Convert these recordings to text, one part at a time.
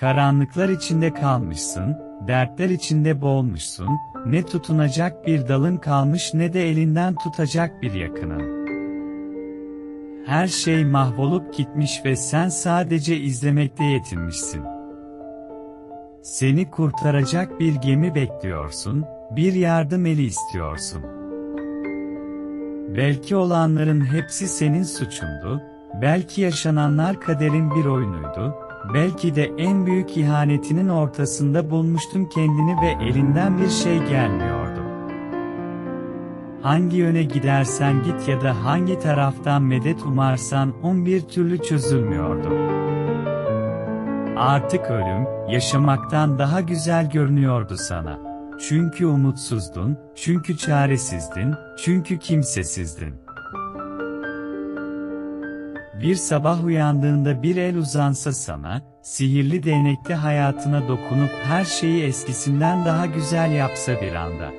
Karanlıklar içinde kalmışsın, dertler içinde boğulmuşsun, ne tutunacak bir dalın kalmış ne de elinden tutacak bir yakının. Her şey mahvolup gitmiş ve sen sadece izlemekle yetinmişsin. Seni kurtaracak bir gemi bekliyorsun, bir yardım eli istiyorsun. Belki olanların hepsi senin suçundu, belki yaşananlar kaderin bir oyunuydu, belki de en büyük ihanetinin ortasında bulmuştun kendini ve elinden bir şey gelmiyordu. Hangi yöne gidersen git ya da hangi taraftan medet umarsan on bir türlü çözülmüyordu. Artık ölüm, yaşamaktan daha güzel görünüyordu sana. Çünkü umutsuzdun, çünkü çaresizdin, çünkü kimsesizdin. Bir sabah uyandığında bir el uzansa sana, sihirli değnekli hayatına dokunup her şeyi eskisinden daha güzel yapsa bir anda.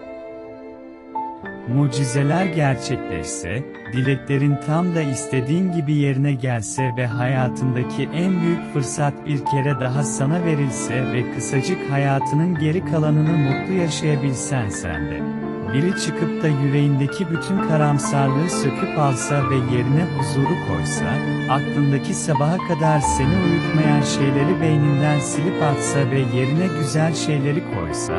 Mucizeler gerçekleşse, dileklerin tam da istediğin gibi yerine gelse ve hayatındaki en büyük fırsat bir kere daha sana verilse ve kısacık hayatının geri kalanını mutlu yaşayabilsen sen de. Biri çıkıp da yüreğindeki bütün karamsarlığı söküp alsa ve yerine huzuru koysa, aklındaki sabaha kadar seni uyutmayan şeyleri beyninden silip atsa ve yerine güzel şeyleri koysa,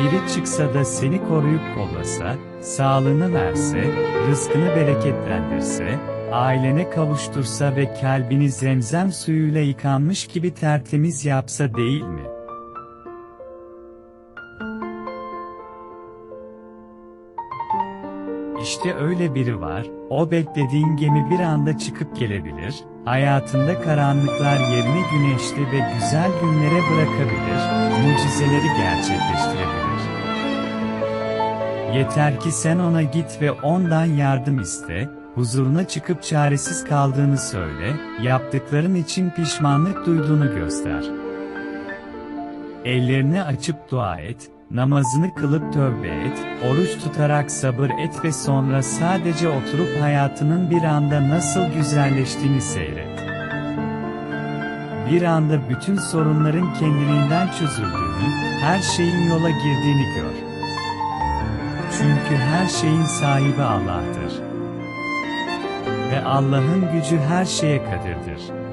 biri çıksa da seni koruyup kollasa, sağlığını verse, rızkını bereketlendirse, ailene kavuştursa ve kalbini zemzem suyuyla yıkanmış gibi tertemiz yapsa değil mi? İşte öyle biri var, o beklediğin gemi bir anda çıkıp gelebilir, hayatında karanlıklar yerini güneşli ve güzel günlere bırakabilir, mucizeleri gerçekleştirebilir. Yeter ki sen ona git ve ondan yardım iste, huzuruna çıkıp çaresiz kaldığını söyle, yaptıkların için pişmanlık duyduğunu göster. Ellerini açıp dua et, namazını kılıp tövbe et, oruç tutarak sabır et ve sonra sadece oturup hayatının bir anda nasıl güzelleştiğini seyret. Bir anda bütün sorunların kendiliğinden çözüldüğünü, her şeyin yola girdiğini gör. Çünkü her şeyin sahibi Allah'tır. Ve Allah'ın gücü her şeye kadirdir.